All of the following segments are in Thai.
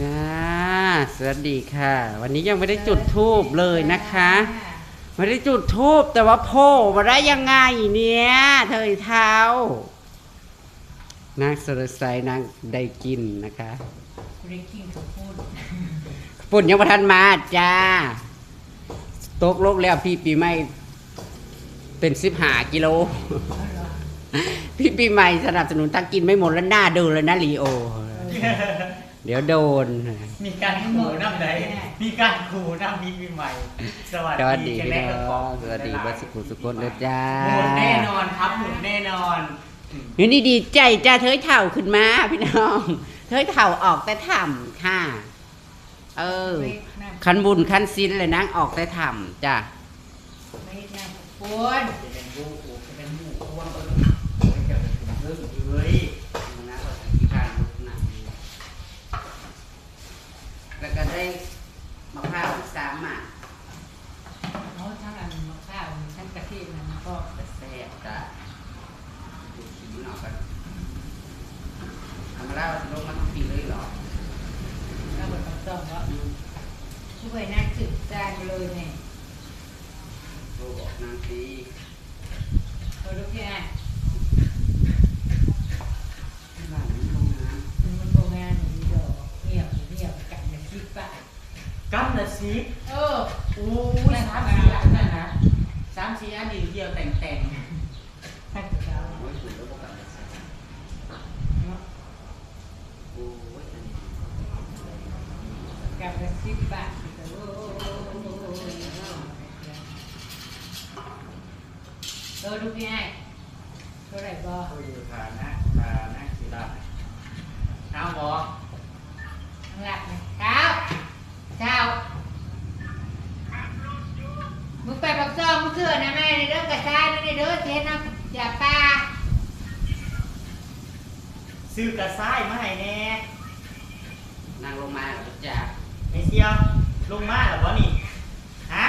จ้าสวัสดีค่ะ วันนี้ยังไม่ได้จุดทูบเลยนะคะ ไม่ได้จุดทูบแต่ว่าโผล่มาได้ยังไงเนี่ยเธอเท้านางสรสัยนางได้กินนะคะเรกกิ้งข้าวโพดปุ่นยังประทันมาจ้าตกโลกแล้วพี่ปีใหม่เป็นสิบหากิโล พี่ปีใหม่สนับสนุนทั้งกินไม่หมดแล้วหน้าดูเลยนะลีโอ เดี๋ยวโดน มีการขู่น้ำใดมีการขู่น้ำมีปีใหม่ สวัสสวัสดีดีกันพี่แรกน้กับขอองงสวัสดีบัสกุลสุกลเลยจ้าหมุนแน่นอนครับหมุนแน่นอนนี่นี่ดีใจจ้าเธอเถ่าขึ้นมาพี่น้อง เธอเถ่าออกแต่ถ่ำค่ะ เออไม่น่าคันบุญคันซินเลยนางออกแต่ถ่ำจ้าไม่น่าโพดจะเป็นผู้ขู่จะเป็นผู้อ้วนเออโอ้ยจะเป็นเรื่องเฮ้ย แล้วก็ได้มะพร้าวสามหมากเนาะทั้งอันมะข้าวทั้งกะทินะมันก็แต่แซ่บจ้าดูสีหน่อยกันทำมาแล้วลงมาทั้งปีเลยเหรอแล้วก็ต้องต้องว่าช่วยนักศึกษาเลยเนี่ยโทรบอกนางซีเขาลูกแค่ที่บ้านมันลงน้ มันโรงงานหนูดอกเหี่ยวเหี่ยวกันในที่ป่า กัมละสิบเออโอ้ยสามสี่อันนั่นนะสามสี่อันดีเดียวแต่งแต่งท่านเจ้าำโอ้ยถูกแล้วบอกกันเลยเนาะโอ้ยอันนี้กับในที่ป่าโอ้เออลูกแค่เท่าไหร่บ่เขาอยู่ฐานะฐานะศิลาเอาบอก ข้างหลังเช้าเช้ามึงไปบักซองมึงเชื่อนะแม่ในเรื่องกระชายนั่นในเรื่องเทน้ำจากปลา ซื้อกระซ้ายมาให้แน่นางลงมาแล้วจ้าไอเซียวลงมาหรอวะนี่ฮะ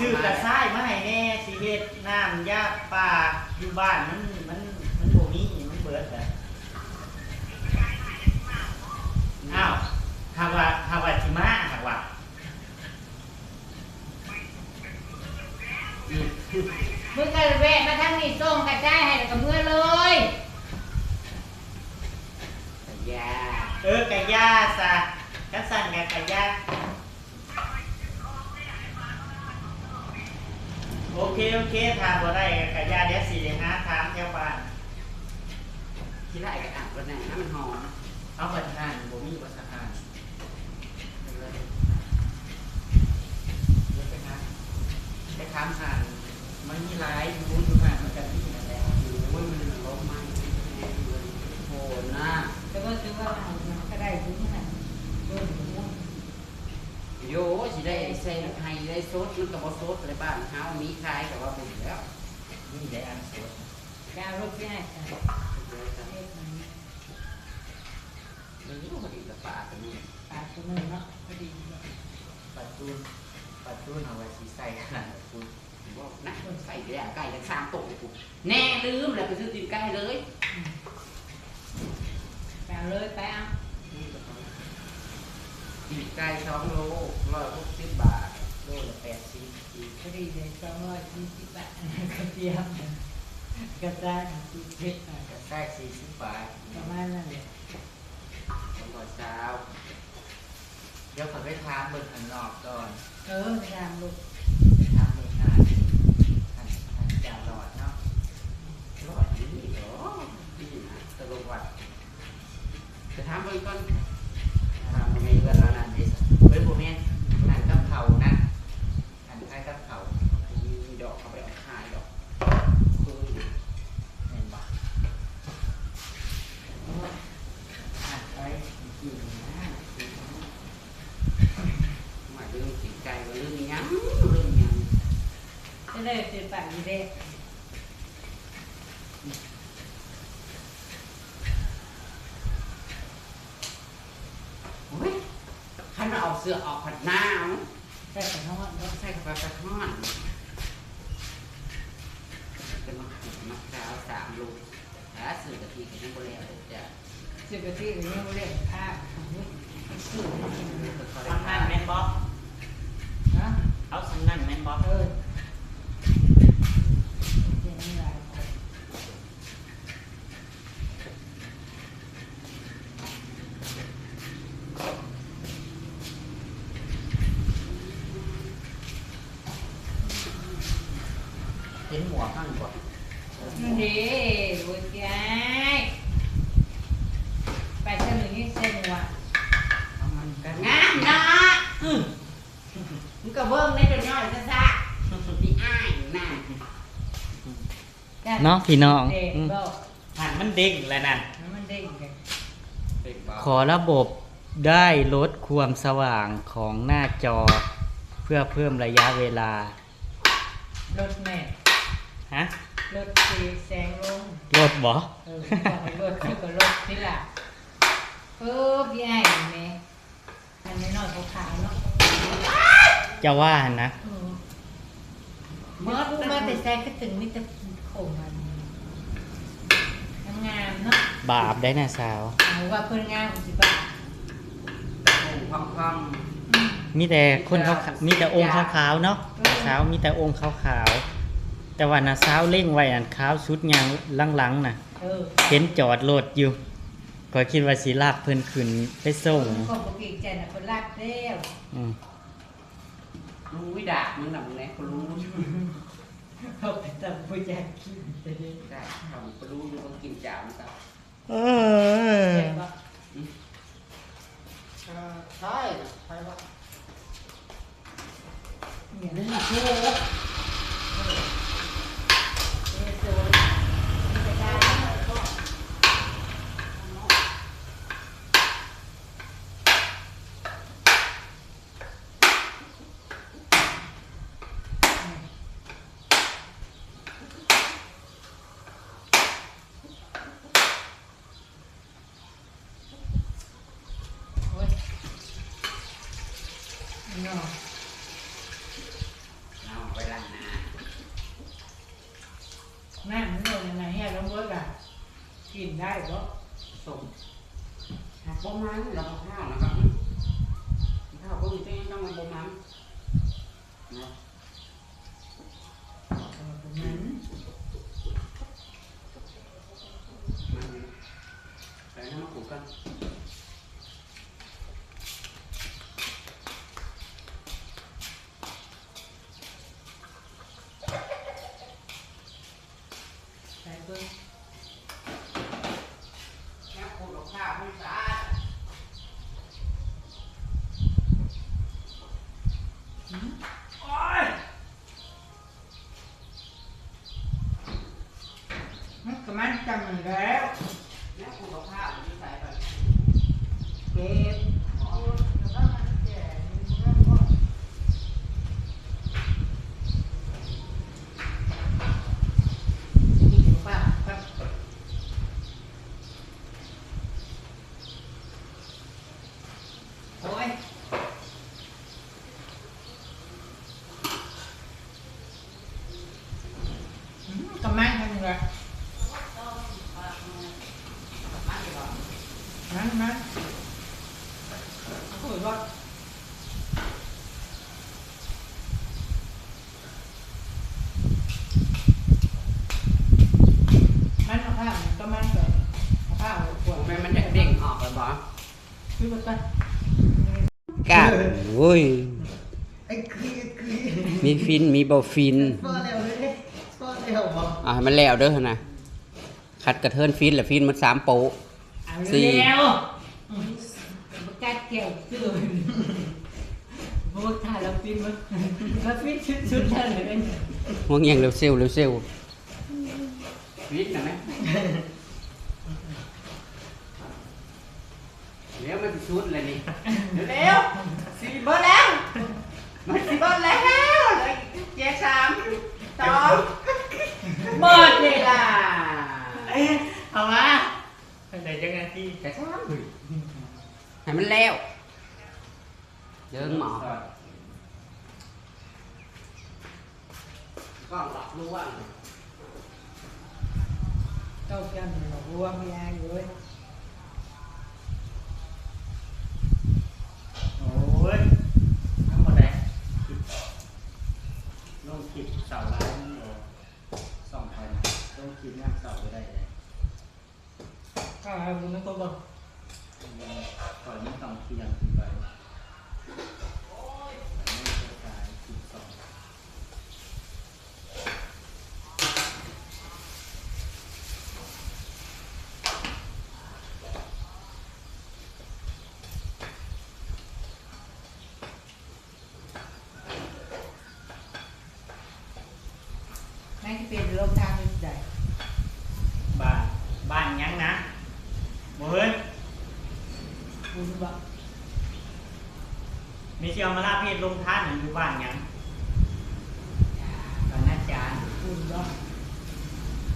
ซื้อกระซ้ายมาให้แน่สิเฮ็ดน้ำยาป่าอยู่บ้านมันมันมันบ่มีมันเบิดแหละอ้าวหากว่าหากว่าสิมาหากว่ามึงก็แวะมาทั้งนี้ส่งกระจายให้กับเมื่อเลย แต่ยา เออกะ ยาซะกันสั่นกะกะยาโอเคโอเคถามบ่ได้กะยาเดี๋ยวสิได้หาถามแถวบ้านที่ไรก็อ่านก็แน่ให้มันหอมเอาบัตรทานบ่มีบัตรทานเดี๋ยวไปหาไปถามทานมันมีหลายอยู่อยู่ห่างมันกันที่นั่นแหละ โอ้ยมันล้มมัน โหดนะแต่ว่าถือว่าเอามันก็ได้ถึงขนาดเบิ่งมุ่งโยสิได้ใส่ไฮได้ซดมันกับบซดอะไรบ้างเฮามีขายแต่ว่าเป็นแล้วนี่ได้อันสดดาวรถแก้วจะมันเรื่องพอดีกับปลาตัวนี้ปลาตัวนึงเนาะพอดีเนาปัดตูนปัดตูนเอาไว้สีใส่ขนาดคุณบอกนะใส่แย่ไก่ทั้งสามตัวกูแน่ลืมเลยไปซื้อตีนไก่เลย ดาวเลยไปเอาตีนไก่สองโลร้อยหกสิบบาทโลละแปดสิบพอดีเลยสองร้อยสี่สิบบาทกระเทียมกระจายสี่สิบกระใส่สี่สิบบาทประมาณนั้นเลยสองร้อยเช้าเดี๋ยวขอไปทานเบิร์อันนอกก่อน เออตามลูก ไปทานเบิร์ทานทานทานจานหลอดเนาะ ร้อยนี่เหรอดีนะตลกว่ะ จะถามไปก่อนถามไปก่อนแล้วนั่นดิเฮ้ยผมเองอันกับเขานะอันคล้ายกับเขามีดอกเขาไปเอาขายดอกคือเห็นปะอ่าไปกินนะมายถึงตีนไก่ว่าเรื่องยังเรื่องยัง จะได้เป็นปากดีเด้ โอ้ยขันเราเอาเสื้อออกผัดหนาวใช่ของเขาว่าใส่กระเป๋ากระท่อนเป็นมะขูดมะพร้าวสามลูกถ้าซื้อกะทิกับน้ำโบราณจะสิบนาทีก็ยังไม่เล่นข้าวสู้ทำนั่นแม่นบอกนะเอาสำนั่นแม่นบอกเออเดี๋ยวนี้หลายคน เห็นหัวข้างกว่า นั่นดีโว้ยแกไปเส้นหนึ่งนี่เส้นหัว เอามันกัน งามเนาะอืมมึงก็เบิ่งในเดี๋ยวนี้ซะซะพี่อ้ายน่ะ เนาะ พี่น้องเด็กอืมบอกหันมันเด้งแล้วนั่นมันเด้งกันขอระบบได้ลดความสว่างของหน้าจอ เพื่อเพิ่มระยะเวลา รถแม่ฮะรถสีแสงลงลดบ่เออบอกให้รถคือก็รถนี่ล่ะเออพี่ไอ้แม่อันนี้นอนขาวๆเนาะจะว่าหั่นนะเออเมื่อพูดมาแต่แซงก็ถึงมิตรโขงมัน งามๆเนาะบาปได้นะสาว เอาว่าเพิ่นงามสิบ่าพองพองมีแต่คนเขามีแต่องค์ขาวๆเนาะสาวมีแต่องค์ขาวๆแต่ว่านะสาวเล่งไว้อันขาวชุดยางหลังๆน่ะเออเห็นจอดรถอยู่ก็คิดว่าสิลากเพิ่นขึ้นไปส่งก็บ่เก่งใจน่ะเพิ่นรักแล้วอืมรู้วิดามึงน่ะมึงแหละกูรู้ เขาไปทำผู้อยากกินจะได้ได้เขากูรู้อยู่ต้องกินจามซะเอแซ่บบ่ใช่ใช่ว่าเนี่ยนี่นะชูเออโซนมันจะได้ก็ โอ้ยเนาะ เอาไปล้างหน้า แม่มันโดนยังไงเฮียต้องเบิกอะ กินได้ปะ ส่งหักบ่มันเราข้าวนะครับข้าวก็มีที่ต้องมาบ่มันเนาะ เออประมาณนั้น มันใส่น้ำมะกรูดกัน ใส่เบิ้ง แค่ขูดกับข้าวให้สะอาด มันก็ มันจำมันแล้ว แค่ขูดกับข้าวที่ใส่ไป เก็บเอาแล้วก็มันแก่นี่มันก็นี่ถือว่าก็โอ้ย อืมกำมันทำไงมันมันโอ้ยว่ามันเอาผ้ามันก็มันก่อนเอาผ้าเอาขวด แม่มันจะเด้งออกเลยบ่ คือมันก็ กล้าโอ้ย ไอ้คลีคลีมีฟินมีบ่ฟินฟอเร็วเลยฟอเร็วบ่อ่าให้มันแล้วเด้อนะคัดกระเทินฟินแหละฟินมันสามโปะ เอาสี่เร็วอืมมันกัดเกี่ยวชื่อพวกถ่ายแล้วฟินมันก็ฟินชุดๆนั่นเลย ห่วงยังเร็วเซลเร็วเซลฟินนะไหมเดี๋ยวมันจะชุดเลยนี่เร็วๆสี่เบอร์แล้ว มันสิบ่แล้วเลยแยกสามสองหมดเวลาเอ๊ะเอามาไหนจังไงที่แยกสามให้มันแล้วเดินหมอกล้องหลับรู้ว่าเจ้าแก้มหลับรู้ว่าไม่ยากเลยโอ้ย เสาร้านนี่สองพันต้องคิดงานเสาไปได้เลยข้าวบุญนั่นก็บ่ตอนนี้ต้องเคียง ม่งที่เป็นโรคทางเป็นใหญ่บ้านบ้านหยังนะบ่เฮ้ยคุณบอกมีเชียวมาลาเพศลงท่านอยู่บ้านหยังบ้านอาจารย์ คุณบอก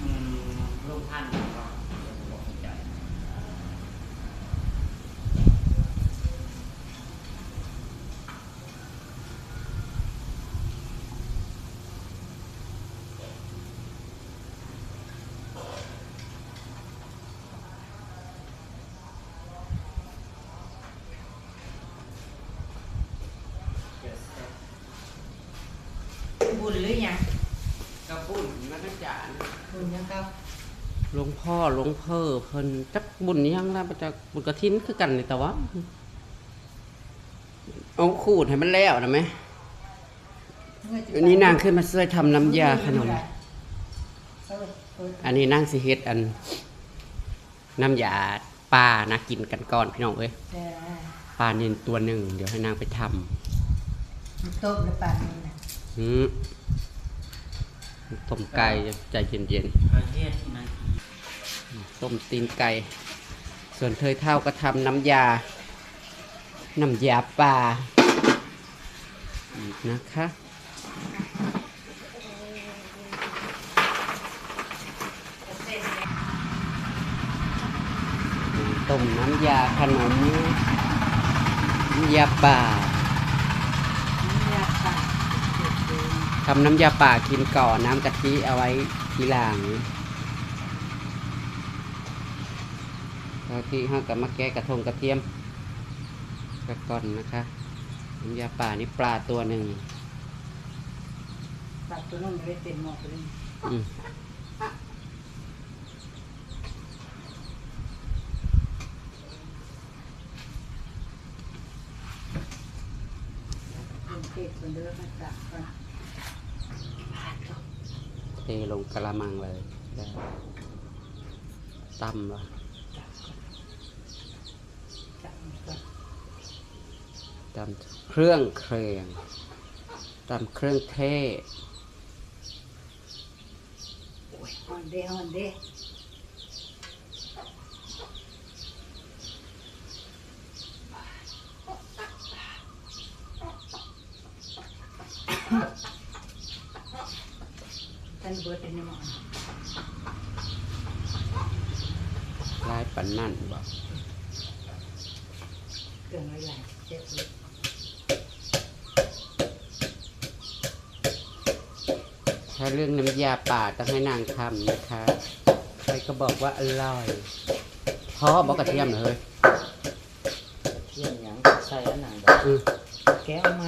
อืมลงท่านก็บอกใจ บุญหรือยังกระปุ้นนักจารบุญยังครับหลวงพ่อหลวงพ่อเพิ่นจักบุญยังล่ะมาจากบุญกระถินคือกันนี่แต่ว่าเอาขูดให้มันแล้วนะไหมอันนี้นางขึ้นมาช่วยทำน้ำยาขนม อันนี้นางสิเฮ็ดอัน น้ำยาปลานะกินกันก่อนพี่น้องเอ้ยแต่ปลาเนียนตัวหนึ่งเดี๋ยวให้นางไปทมันต้มหรือปลานี่นะำหืม ต้มไก่ใจเย็นเทศนาทีๆต้มตีนไก่ ส่วนเธอเท่าก็ทำน้ำยา น้ำยาปลานะคะต้มน้ำยาขนมน้ำยาป่า ยาป่า ทำน้ำยาป่ากินก่อนน้ำกะทิเอาไว้ทีหลังกะทิห้ากับมะแกะกระทงกระเทียมกระก่อนนะคะน้ำยาป่านี่ปลาตัวหนึ่งปลาตัวนั้นไม่ได้เต็มหมดเลยอืมเป็นเทศคนเดิมมาจากก่อนเทลงกระมังเลยตั้มวะจากก่อนตำเครื่องเครงตำเครื่องเทศโอ้ยอ่อนเด้อ่อนเด้ นเบิร์ดเป็นยังไงลายปันนั่นบอกเครื่องอะไรเจ็บเลยถ้าเรื่องน้ำยาป่าต้องให้นางทำนะคะใครก็บอกว่าอร่อยเพราะบอกกระเทียมเหรอเฮ้ยเที่ยงหยังใส่อันนั้นอืมแก้วไหม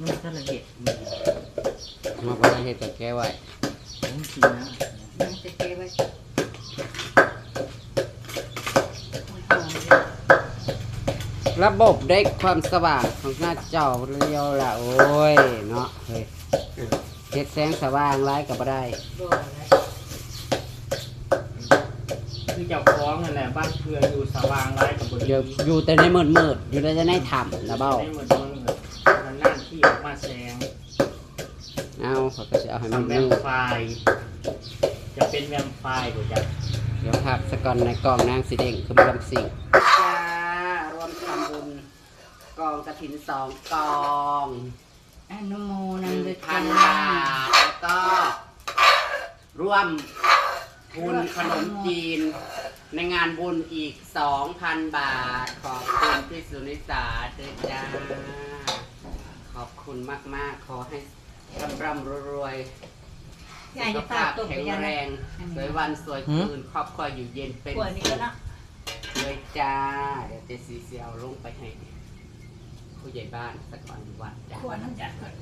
มันก็ละเอียดมื อมาบอกให้เฮ็ดกับแกไว้ผมกินนะน่าจะเก็บไว้หอมเลยระบบได้ความสว่างของหน้าจอเรียวละโอ้ยเนาะเฮ้ยเฮ็ดแสงสว่างร้ายก็บ่ได้บ่แล้วคือเจ้าของนั่นแหละบ้านเพื่ออยู่สว่างไรกับบริอยู่อยู่แต่ในมืดมืดๆอยู่แต่ในถ้ำนะเบ้า ได้หมดเมืองมันนั่นที่ออกมาแสง เอาเขาก็จะเอาให้มันทำแวมืมดไฟร์จะเป็นแวมไฟร์กูจะเดี๋ยวพักสกอนในกล่องนางสีเด้งคือมาลำสิ่งจ้ารวมทำบุญกองกระถินสองกองอนุโมหนันึ่นงเลยพันจ้าบาทแล้วก็ ร่วมทุนขนมจีน ในงานบุญอีก2,000บาท ขอบคุณพี่สุนิสาด้วยจ้าขอบคุณมาก ๆ ขอให้ ร่ำร่ำรวยๆยายสุจะขฝาภากพตกแข็ไปงยังแรไงงสวยวันสวยคืนครอบครัวอยู่เย็นเป็นขวดนี้ก็เนาะเลยจ้า เดี๋ยวเจซีเซียวลงไปให้ผู้ใหญ่บ้านสักวันวัดจ้าขวดน้ำจัดก่อน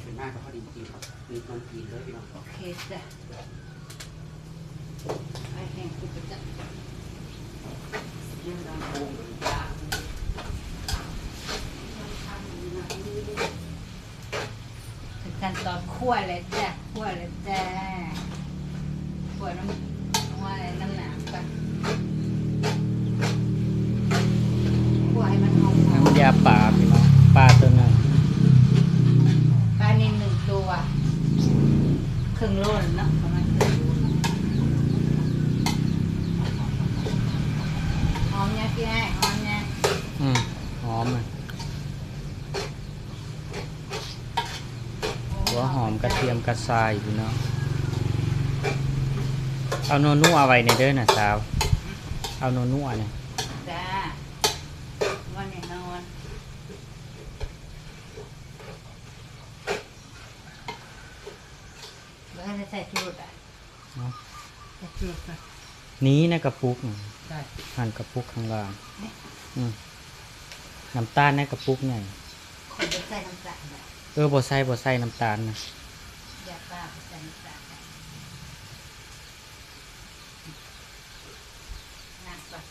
เป็นมากก็พอดีกินครับมีนมกินเลยพี่น้องโอเคจ้ะไปแห้งคือประจักษ์เดี๋ยวเราโอ้ยจ้า ถึง ขั้นตอนคั่วเลยจ้ะคั่วเลยจ้ะคั่วน้ำว่าอะไรน้ำหนามก่อนคั่วให้มันหอมๆ น้ำยาป่าพี่น้องปลาตัวหนึง ปลานิลหนึ่งตัวครึ่งโลนเนาะประมาณครึ่งโลเนาะหอมเนี่ยพี่ให้หอมเนี่ย อืมหอมอะหัวหอมกระเทียมกรายพี่น้องเอาโนนัวไว้ในเด้อน่ะสาว เอาโนนัวเนี่ยจ้าวันนี้นอนบอร์จะใส่ชูรสอะใส่ชูรสก่อนนี้นะกระปุกน่ะได้หั่นกระปุกข้างล่างน้ำตาลในกระปุกใหญ่คนจะใส่น้ำตาลได้เออบ่ใส่บ่ใส่น้ำตาลนะ อย่าป้าไปใส่น้ำตาลได้น้ำก่อน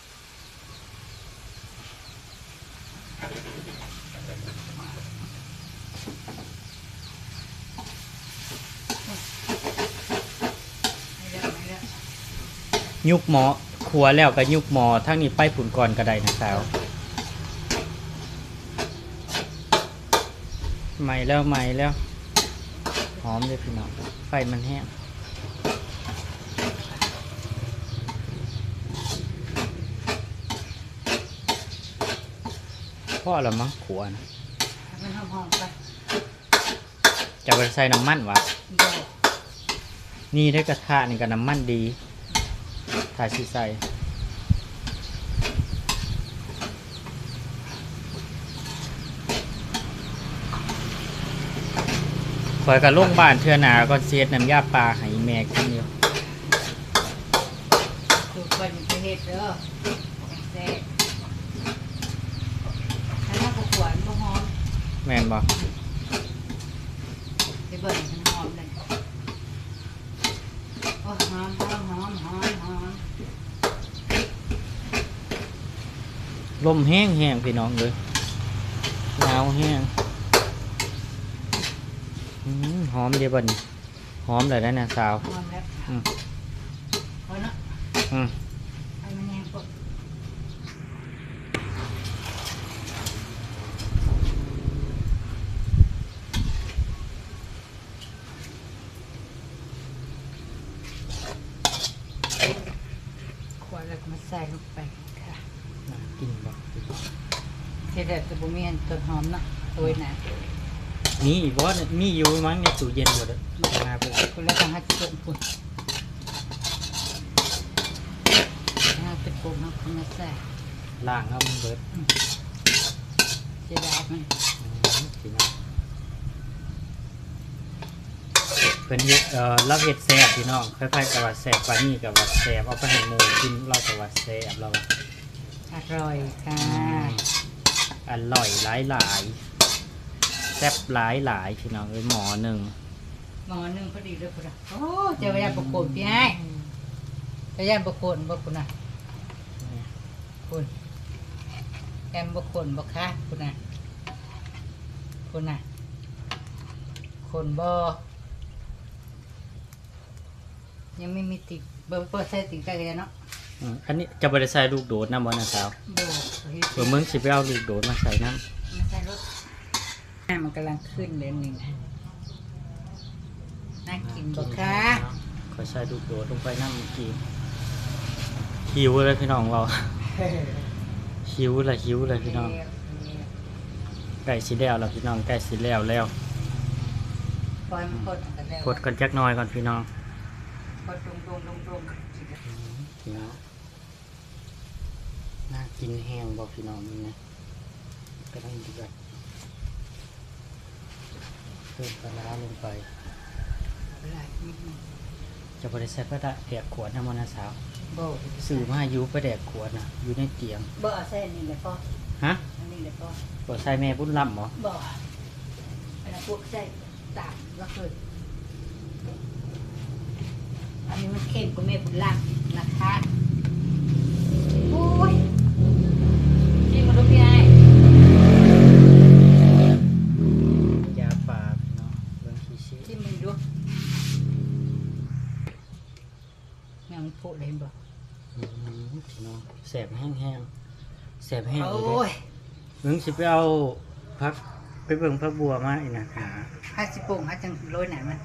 ไม่เลือกไม่เลือกยุกหมอครัวแล้วก็ยุกหมอทั้งนี้ไปผุนก่อนก็ได้นะสาวใหม่แล้วใหม่แล้ว อมเลยพี่น้องไฟมันแห้งพ่อละมั้งขวนะให้มันหอมๆไปจะไปใส่น้ำมันวะเดี๋ยวนี่ได้กระทะนี่กับน้ำมันดีถ่ายสิใส่ คอยกับโรงบ้านเทือหนาก็เสียดน้ำยาปลาให้แม่กินเดียวสูตรคนไปเฮ็ดเด้อแซ่บถ้าน้ำขวานบ่หอมแม่นบอกไปเบิ่งมันหอมเลยโอ้หอมหอมหอมหอมหอมลมแห้งแห้งพี่น้องเลยหนาวแห้ง อื้อหือหอมเดียวบัดนหอมเลยได้นะสาวหอมแล้วอืม พอเนาะอืมให้มันแห้งก่อนขวดแล้วก็มาใส่ลงไปค่ะน่ากินบอกเฮ็ดแบบจะบ่มีอันต้นหอมเนาะโอ้ยนะมีอีกว่ามีอยู่มั้งในตู้เย็นหมดเลยมาเพื่อคุณแล้วต้องหัดเกินคุณถ้าเป็นกลุ่มเนาะคุณมาใส่ล่างเอามันเบิดเสียดายมันอืมพี่น้องเป็นเฮ็ดเอ่อเราเห็ดแซ่บพี่น้องคล้ายๆกับว่าแซ่บกว่านี้กับว่าแซ่บเอาไปให้หมูกินเรากับว่าแซ่บเราว่าอร่อยค่ะ อร่อยหลายหลายๆ แซ่บหลายหลายๆพี่น้องเอ้ยหมอหนึ่งหมอหนึ่งพอดีเลยคุณอะโอ้เจ้าย่านประโคนพี่ไอ้เจ้าย่านประโคนบ่คุณอะคุณแอมประโคนบ่คะคุณอะคุณอะคนบ่ยังไม่มีติดเบอร์เปิดใส่ติดกันเลยเนาะอืมอันนี้จะบริใส่ลูกโดดน้ำบอนะสาวโบเฮ็ดเผื่อมึงสิไปเอาลูกโดดมาใส่น้ไม่ใช่รถน้ำ มันกำลังขึ้นเลยนี่นะน่าำกินบ่คะขอใส่ลูกโดดลงไปน้ำเมื่อกี้หิวเลยพี่น้องเราหิวเลยหิวเลยพี่น้องไก่สีแล้วแล้วพี่น้องไก่สีแล้วแล้วปล่อยมันพดกันแล้วกดกันจักหน่อยก่อนพี่น้องพดตรงตรงตรงตรงพี่น้องน่ากินแห้งบอกพี่น้องนี่นะก็ต้องเดือด เพิ่มปลาร้าลงไปหลายนิดนึงจะบริใส่ก็ได้แดกขวดน้ำมันนะสาวโบสื่อมาอยู่ไปแดกขวดนะอยู่ในเตียงบ่เอาใส่อันนี้เลยพ่อฮะอันนี้เลยพ่อบ่ใส่แม่บุญลำเหรอบ่อันนั้นพวกใส่ต่ำแล้วคืออันนี้มันเข้มกว่าแม่บุญรักนะคะโอ้ยกินมาดูพี่ไอ้ ยาป่าพี่น้องเบิ่งขี้ชิ กินมันดูแม่งโผล่เลยเห็นบ่ อืมพี่น้องแสบแห้งๆแสบแห้งเลย โอ้ย เบิ่งสิไปเอาพักไปเบิ่งพระบัวมาอีกนะหา ห้าสิบปุ่งห้าจังโรยไหนมัน